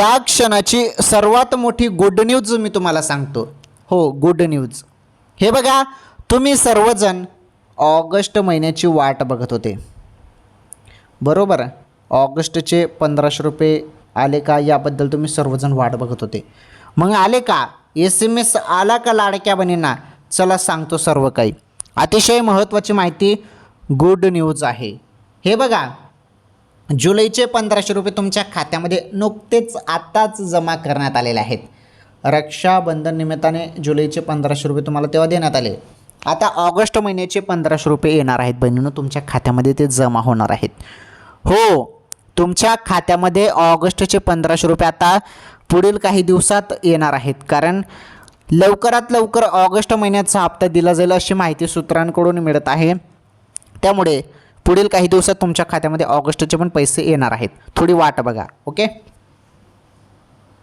त्या क्षणाची सर्वात मोठी गुड न्यूज मी तुम्हाला सांगतो. हो गुड न्यूज हे बघा तुम्ही सर्वजण ऑगस्ट महिन्याची वाट बघत होते. बरोबर? ऑगस्टचे पंधराशे रुपये आले का? याबद्दल तुम्ही सर्वजण वाट बघत होते. मग आले का? एस एम एस आला का लाडक्या बहिणींना? चला सांगतो सर्व काही. अतिशय महत्त्वाची माहिती गुड न्यूज आहे. हे बघा जुलैचे पंधराशे रुपये तुमच्या खात्यामध्ये नुकतेच आत्ताच जमा करण्यात आलेले आहेत. रक्षाबंधन निमित्ताने जुलैचे पंधराशे रुपये तुम्हाला तेव्हा देण्यात आले. आता ऑगस्ट महिन्याचे पंधराशे रुपये येणार आहेत. बहिणीनं तुमच्या खात्यामध्ये ते जमा होणार आहेत. हो तुमच्या खात्यामध्ये ऑगस्टचे पंधराशे रुपये आता पुढील काही दिवसात येणार आहेत. कारण लवकरात लवकर ऑगस्ट महिन्याचा हप्ता दिला जाईल अशी माहिती सूत्रांकडून मिळत आहे. त्यामुळे पुढील काही दिवसात तुमच्या खात्यामध्ये ऑगस्टचे पण पैसे येणार आहेत. थोडी वाट बघा ओके?